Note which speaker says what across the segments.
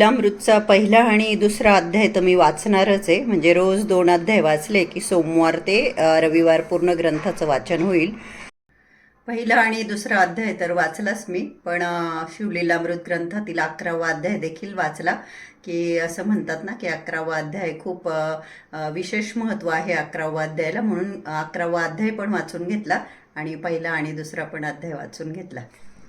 Speaker 1: लीलामृतचा पहिला आणि दुसरा अध्याय तर मी वाचणारच आहे. म्हणजे रोज दोन अध्याय वाचले की सोमवार ते रविवार पूर्ण ग्रंथाचं वाचन होईल. पहिला आणि दुसरा अध्याय तर वाचलाच मी पण शिवलीलामृत ग्रंथातील अकरावा अध्याय देखील वाचला. की असं म्हणतात ना की अकरावा अध्याय खूप विशेष महत्त्व आहे अकरावा अध्यायाला म्हणून अकरावा अध्याय पण वाचून घेतला आणि पहिला आणि दुसरा पण अध्याय वाचून घेतला.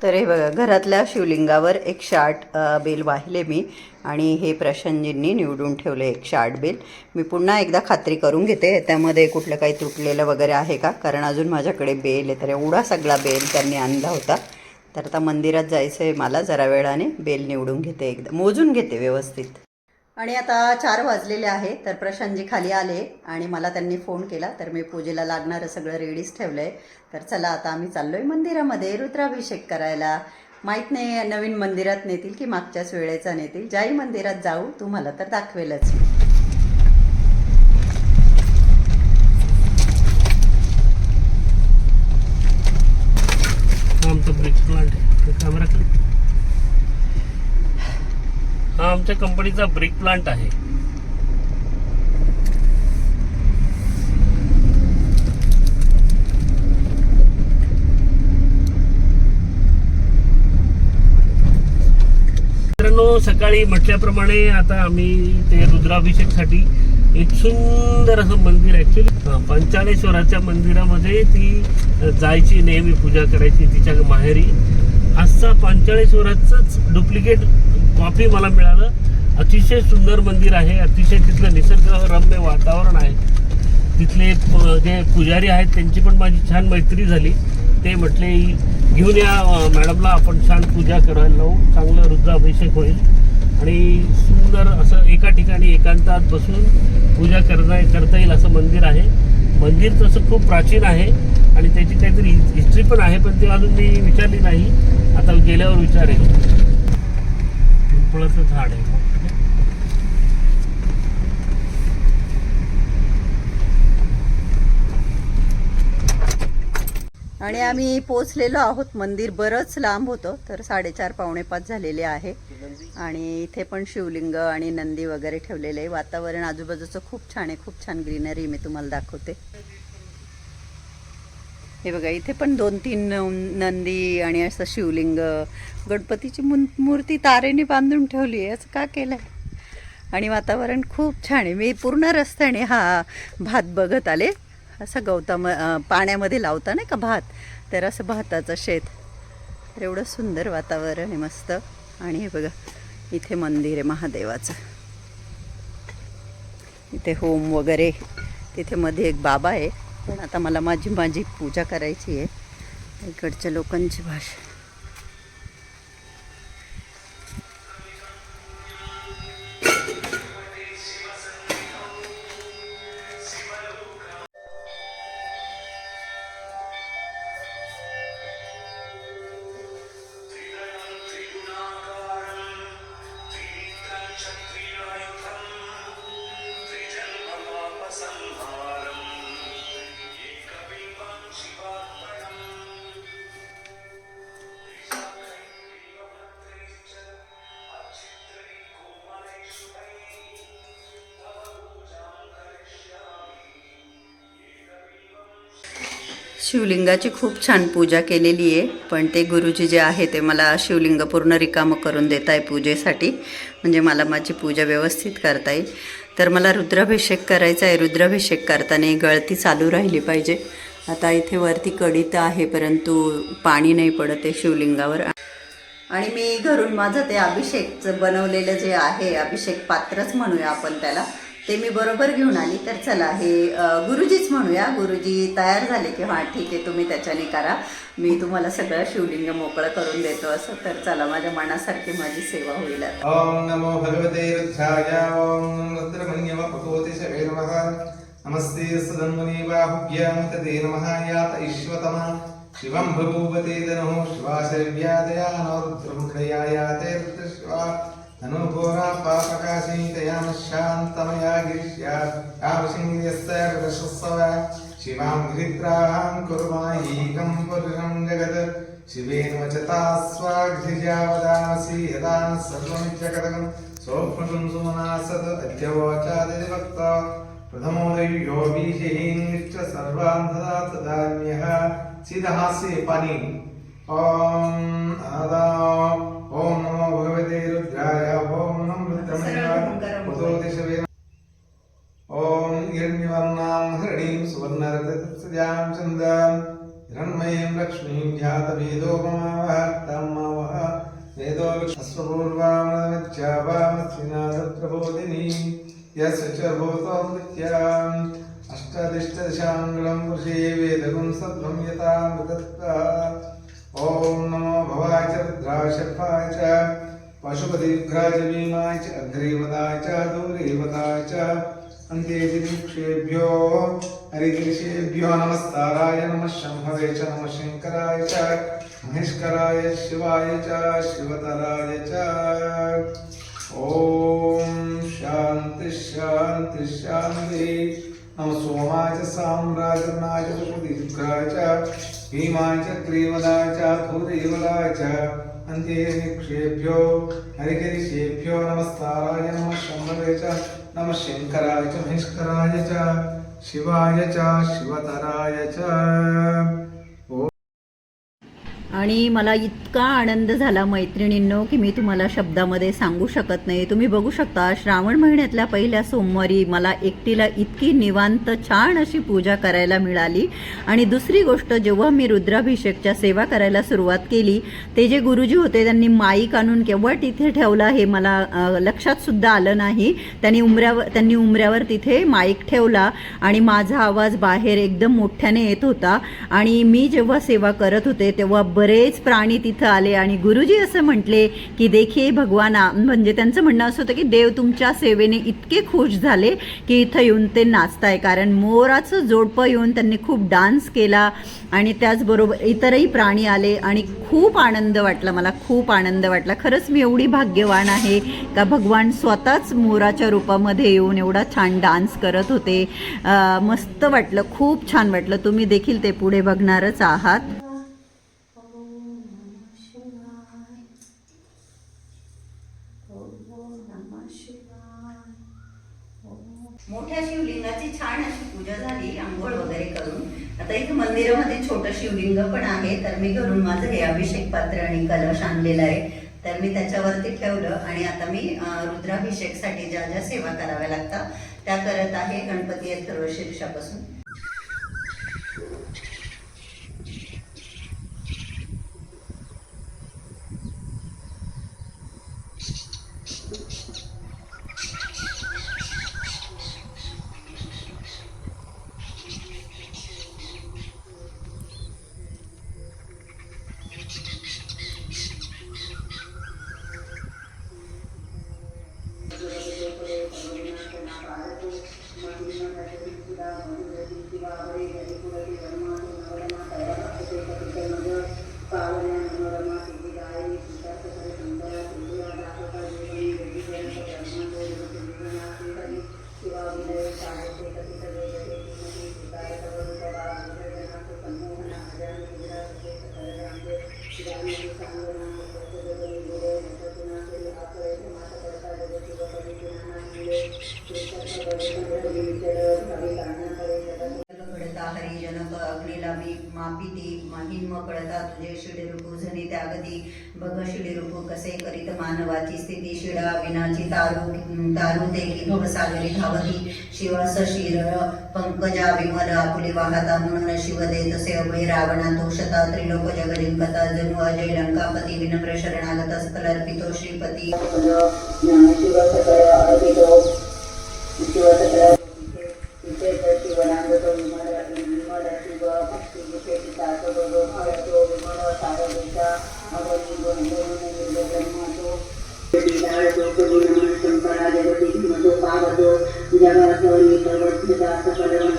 Speaker 1: तर हे बघा घरातल्या शिवलिंगावर एकशे आठ बेल वाहिले मी आणि हे प्रशांतजींनी निवडून ठेवले एकशे आठ बेल. मी पुन्हा एकदा खात्री करून घेते त्यामध्ये कुठलं काही तुटलेलं वगैरे आहे का? कारण अजून माझ्याकडे बेल आहे तर एवढा सगळा बेल त्यांनी आणला होता. तर आता मंदिरात जायचं आहे मला जरा वेळाने बेल निवडून घेते एकदा. मोजून घेते व्यवस्थित. आणि आता चार वाजलेले आहे तर प्रशांतजी खाली आले आणि मला त्यांनी फोन केला तर मी पूजेला लागणारं सगळं रेडीच ठेवलं आहे तर चला आता आम्ही चाललो आहे मंदिरामध्ये रुद्राभिषेक करायला. माहीत नाही नवीन मंदिरात नेतील की मागच्याच वेळेचा नेतील. ज्याही मंदिरात जाऊ तुम्हाला तर दाखवेलच.
Speaker 2: ब्रेक कॅमेरा हा आमच्या कंपनीचा ब्रिक प्लांट आहे. मित्रांनो सकाळी म्हटल्याप्रमाणे आता आम्ही ते रुद्राभिषेकसाठी एक सुंदर असं मंदिर ॲक्च्युली पंचाळेश्वराच्या मंदिरामध्ये ती जायची नेहमी पूजा करायची तिच्या माहेरी. आजचा पंचाळेश्वराचंच डुप्लिकेट कॉपी मला मिळालं. अतिशय सुंदर मंदिर आहे अतिशय तिथलं निसर्गरम्य वातावरण आहे. तिथले प- जे पुजारी आहेत त्यांची पण माझी छान मैत्री झाली. ते म्हटले घेऊन या मॅडमला आपण छान पूजा करायला लावू. चांगलं रुद्राभिषेक होईल. आणि सुंदर असं एका ठिकाणी एकांतात बसून पूजा करता करता येईल असं मंदिर आहे. मंदिर तसं खूप प्राचीन आहे आणि त्याची काहीतरी हिस्ट्री पण आहे पण ती अजून मी विचारली नाही. आता गेल्यावर विचारेल पिंपळाचं झाड आहे
Speaker 1: आणि आम्ही पोचलेलो आहोत मंदिर बरंच लांब होतं तर साडेचार पावणे पाच झालेले आहे. आणि इथे पण शिवलिंग आणि नंदी वगैरे ठेवलेले आहे. वातावरण आजूबाजूचं खूप छान आहे खूप छान ग्रीनरी मी तुम्हाला दाखवते. हे बघा इथे पण दोन तीन नंदी आणि असं शिवलिंग गणपतीची मुन मूर्ती तारेने बांधून ठेवली आहे. असं का केलं आहे आणि वातावरण खूप छान आहे. मी पूर्ण रस्त्याने हा भात बघत आले. असं गवताम पाण्यामध्ये लावता नाही का भात? तर असं भाताचं शेत. तर एवढं सुंदर वातावरण आहे मस्त. आणि हे बघा इथे मंदिर आहे महादेवाचं. इथे होम वगैरे. तिथे मध्ये एक बाबा आहे. पण आता मला माझी माझी पूजा करायची आहे. इकडच्या लोकांची भाषा. शिवलिंगाची खूप छान पूजा केलेली आहे. पण ते गुरुजी जे आहे ते मला शिवलिंग पूर्ण रिकामं करून देत आहे पूजेसाठी. म्हणजे मला माझी पूजा व्यवस्थित करता येईल. तर मला रुद्राभिषेक करायचा आहे. रुद्राभिषेक करताना गळती चालू राहिली पाहिजे. आता इथे वरती कडी तर आहे परंतु पाणी नाही पडत आहे शिवलिंगावर. आणि मी घरून माझं ते अभिषेकचं बनवलेलं जे आहे अभिषेक पात्रच म्हणूया आपण त्याला. ते मी बरोबर घेऊन आली. तर चला हे गुरुजीच म्हणूया. गुरुजी तयार झाले की हां ठीक आहे तुम्ही त्याच्याने करा. मी तुम्हाला सगळं शिवलिंग मोकळं करून देतो असं. तर चला माझ्या मनासारखी माझी सेवा होईल
Speaker 3: ओम नमो भगवते रुद्राय. नमस्ते सदन्मुनि बाहुभ्यां तदे नमः. यात ईश्वतमः. शिवं बभूवते धनुः शिवाशर्व्यादया नो रुद्रमुखया याते रुद्रशिवा అనుఘోరా పాపకాశీతయామశాంతమయా గిరిష్యా యావశింగిరస్సవ శివాం గిరిద్రాం కురుమాహీకం పురుషం జగత్ శివేన వచతా స్వాఘ్రిజావదానసి యదాన సర్వమిత్యకటకం సోక్ష్మం సుమనా సత్ అద్యవోచాది భక్త ప్రథమో దైవ్యో బీజేంగిచ్చ సర్వాన్ తదా తదాన్యః సిదహాస్య పని ఓం ఆదా ఓం నమో భగవతే मृत्यमय उतो दिशवे ॐ हिरण्यवर्णां हरिणीं सुवर्णरतत्सजां चन्दां हिरण्मयीं लक्ष्मीं ध्यातवेदो ममावहत्तां मावह वेदो अश्वपूर्वामृतमध्यावामस्विना तत्र बोधिनी यस्य च भूतोऽमृत्याम् अष्टादिष्टदशाङ्गलं पुरुषे वेदगुं सत्त्वं यथामृतत्वा ॐ नमो भवाय च रुद्राय शर्फाय च पशुपतिघ्राय च भीमाय च अग्रेवताय च। दूरेवताय च अन्त्येतिक्षेभ्यो नमस्ताराय नमः शम्भवे च नमः शङ्कराय च महेश्वराय शिवाय च शिवतराय च। ॐ शान्ति शान्ति शान्ति। नमः सोमाय च साम्राजनाय च पशुपतिघ्राय च भीमाय च क्रीवदाय च भूदेवदाय च। अन्ते निक्षेभ्यो हरिगिरिशेभ्यो नमस्ताराय नमः शम्भवे च नमः शङ्कराय च।
Speaker 1: आणि मला इतका आनंद झाला मैत्रिणींनो की मी तुम्हाला शब्दामध्ये सांगू शकत नाही. तुम्ही बघू शकता श्रावण महिन्यातल्या पहिल्या सोमवारी मला एकटीला इतकी निवांत छान अशी पूजा करायला मिळाली. आणि दुसरी गोष्ट जेव्हा मी रुद्राभिषेकच्या सेवा करायला सुरुवात केली ते जे गुरुजी होते त्यांनी माईक आणून केव्हा तिथे ठेवला हे मला लक्षात सुद्धा आलं नाही. त्यांनी उमऱ्यावर त्यांनी उमऱ्यावर तिथे माईक ठेवला आणि माझा आवाज बाहेर एकदम मोठ्याने येत होता. आणि मी जेव्हा सेवा करत होते तेव्हा बरेच प्राणी तिथं आले आणि गुरुजी असं म्हटले की देखिए भगवाना. म्हणजे त्यांचं म्हणणं असं होतं की देव तुमच्या सेवेने इतके खुश झाले की इथं येऊन ते नाचताय. कारण मोराचं जोडपं येऊन त्यांनी खूप डान्स केला आणि त्याचबरोबर इतरही प्राणी आले आणि खूप आनंद वाटला. मला खूप आनंद वाटला. खरंच मी एवढी भाग्यवान आहे का भगवान स्वतःच मोराच्या रूपामध्ये येऊन एवढा छान डान्स करत होते. मस्त वाटलं. खूप छान वाटलं. तुम्ही देखील ते पुढे बघणारच आहात मोठ्या शिवलिंगाची छान अशी पूजा झाली आंघोळ वगैरे करून आता इथं मंदिरामध्ये छोटं शिवलिंग पण आहे. तर मी घरून माझं हे अभिषेक पात्र आणि कलश आणलेला आहे. तर मी त्याच्यावरती ठेवलं आणि आता मी रुद्राभिषेकसाठी ज्या ज्या सेवा कराव्या लागतात त्या करत आहे गणपती अथर्व शीर्षापासून. अग्निलाभी मापिती महिन्म कळता तुझे शिडे रूप झनी त्यागती. बघ शिडे रूप कसे करीत मानवाची स्थिती. शिडा विनाची तारू तारू ते की भवसागरी धावती. शिवा सशिर पंकजा विमल आपुले वाहता म्हणून शिव दे तसे अभय रावणा. तोषता त्रिलोक जगदिंकता जनु अजय लंकापती. विनम्र शरणागत सकलर्पितो श्रीपती.
Speaker 4: शिव
Speaker 1: जगत मधो पावतो जगत सर्वत्र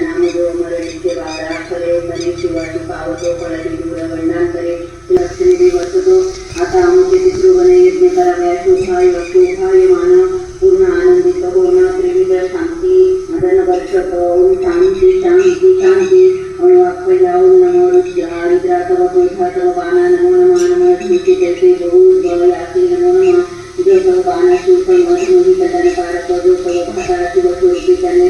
Speaker 1: नामदेव मरणीचे बारा करे मनी शिवाजी पावतो फळाची दूर वंडन करे लक्ष्मी वसतो आता आमचे पितृ बने यज्ञ कराव्या शोभाय शोभाय मान पूर्ण आनंदित होणा त्रिविध शांती मदन वर्षत ओम शांती शांती शांती. ओम वाक्यला ओम नमो रुद्रा रुद्रा तव पेठा तव बाणा नमो नमः नमः श्रीचे जैसे गौर गवयासी नमो नमः जो तव बाणा शिव तव मधुरी कदन पारक जो तव भाकारा शिव सुरती कन्या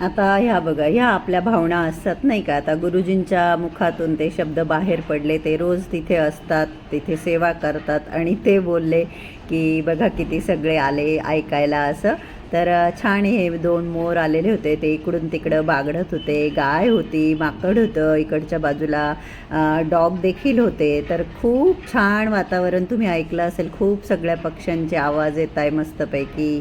Speaker 1: आता ह्या बघा ह्या आपल्या भावना असतात नाही का? आता गुरुजींच्या मुखातून ते शब्द बाहेर पडले ते रोज तिथे असतात तिथे सेवा करतात आणि ते बोलले की बघा किती सगळे आले ऐकायला असं. तर छान हे दोन मोर आलेले होते ते इकडून तिकडं बागडत होते गाय होती माकड होतं इकडच्या बाजूला डॉग देखील होते. तर खूप छान वातावरण तुम्ही ऐकलं असेल खूप सगळ्या पक्ष्यांचे आवाज येत आहे मस्तपैकी.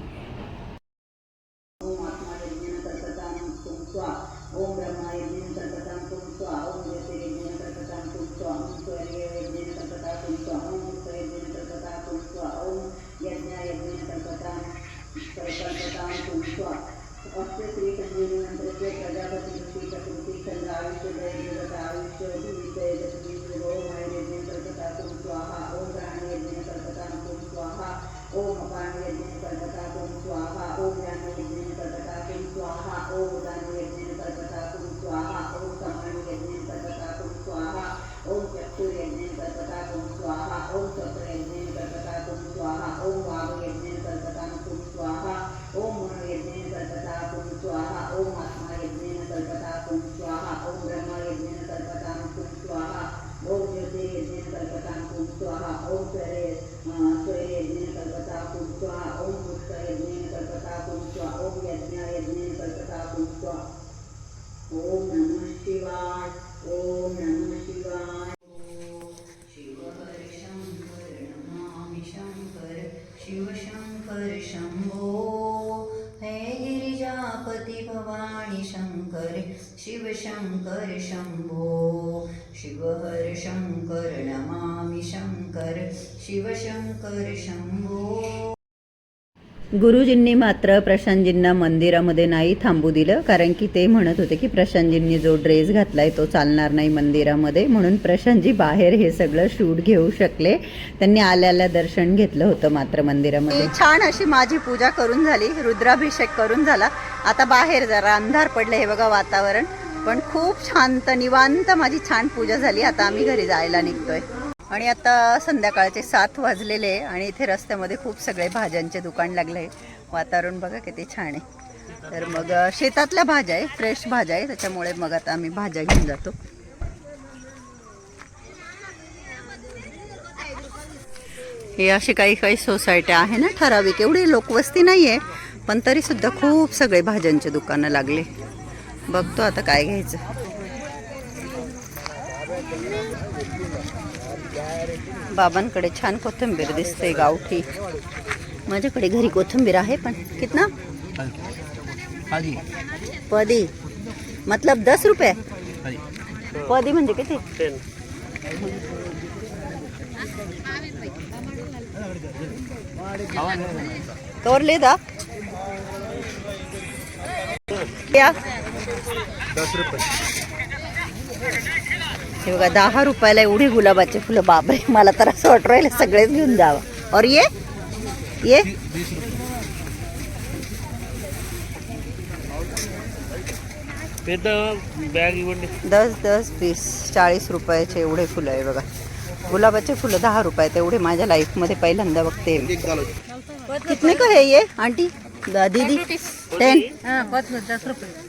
Speaker 1: स्वाहा ओम चक्र चक्रयज्ञेन कल्पतां कुं स्वाहा ओम वागयज्ञेन कल्पतां कुं स्वाहा ओम मन मनोयज्ञेन कल्पतां कुं स्वाहा ओम आत्मा आत्मायज्ञेन कल्पतां कुं स्वाहा ओम ब्रह्म ब्रह्मयज्ञेन कल्पतां कुं स्वाहा ओम ज्योति ज्योतिर्यज्ञेन कल्पतां कुं स्वाहा ओम सूर्य सूर्ययज्ञेन कल्पतां कुं स्वाहा ओम पुष्प पुष्कयज्ञेन कल्पतां कुं स्वाहा ओम यज्ञ यज्ञायज्ञेन कल्पतां कुं स्वाहा ओम नमः शिवाय। शिव शंकर शंभो हे गिरिजापती भवानी शंकर शिव शंकर शंभो शिवहर शंकर नमामि शंकर शिव शंकर शंभो. गुरुजींनी मात्र प्रशांतजींना मंदिरामध्ये नाही थांबू दिलं कारण की ते म्हणत होते की प्रशांतजींनी जो ड्रेस घातलाय तो चालणार नाही मंदिरामध्ये म्हणून प्रशांतजी बाहेर हे सगळं शूट घेऊ शकले. त्यांनी आल्याला दर्शन घेतलं होतं मात्र मंदिरामध्ये. छान अशी माझी पूजा करून झाली रुद्राभिषेक करून झाला. आता बाहेर जरा अंधार पडलं हे बघा वातावरण. पण खूप शांत निवांत माझी छान पूजा झाली. आता आम्ही घरी जायला निघतोय. आणि आता संध्याकाळचे सात वाजलेले आहे आणि इथे रस्त्यामध्ये खूप सगळे भाज्यांचे दुकान लागले वातावरण बघा किती छान आहे. तर मग शेतातल्या भाज्या आहे फ्रेश भाज्या आहे. त्याच्यामुळे मग आता आम्ही भाज्या घेऊन जातो. हे अशी काही काही सोसायट्या आहे ना ठराविक. एवढी लोकवस्ती नाही आहे पण तरी सुद्धा खूप सगळे भाज्यांचे दुकानं लागले. बघतो आता काय घ्यायचं. बाबांकडे छान कोथिंबीर दिसते गावठी. माझ्याकडे घरी कोथिंबीर आहे पण कितना? पदी. मतलब दस रुपये? पदी. म्हणजे किती? कवर लेदा या. हे बघा दहा रुपयाला एवढी गुलाबाचे फुलं. बापरे मला तर असं वाटू राहिलं सगळेच घेऊन जावं. और ये? ये? दस दस वीस चाळीस रुपयाचे एवढे फुलं आहे बघा. गुलाबाचे फुलं दहा रुपयात एवढे माझ्या लाईफमध्ये पहिल्यांदा बघते. कितने का है ये? आंटी? द- दीदी? टेन
Speaker 2: याची पद्धती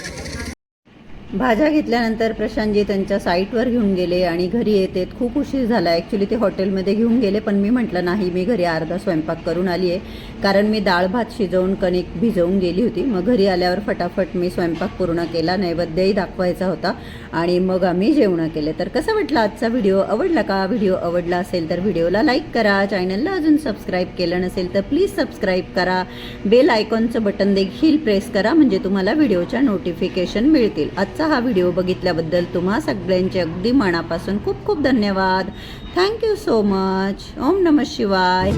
Speaker 1: भाज्या घेतल्यानंतर प्रशांतजी त्यांच्या साईटवर घेऊन गेले आणि घरी येते खूप उशीर झाला. ॲक्च्युली ते हॉटेलमध्ये घेऊन गेले पण मी म्हटलं नाही मी घरी अर्धा स्वयंपाक करून आली आहे कारण मी डाळ भात शिजवून कणिक भिजवून गेली होती. मग घरी आल्यावर फटाफट मी स्वयंपाक पूर्ण केला नैवेद्यही दाखवायचा होता आणि मग आम्ही जेवणं केले. तर कसं वाटला आजचा व्हिडिओ? आवडला का? व्हिडिओ आवडला असेल तर व्हिडिओला लाईक करा. चॅनलला अजून सबस्क्राईब केलं नसेल तर प्लीज सबस्क्राईब करा. बेल आयकॉनचं बटन देखील प्रेस करा म्हणजे तुम्हाला व्हिडिओच्या नोटिफिकेशन मिळतील. आजचा हा व्हिडिओ बघितल्याबद्दल तुम्हा सगळ्यांचे अगदी मनापासून खूप खूप धन्यवाद. Thank you so much. ओम नम शिवाय.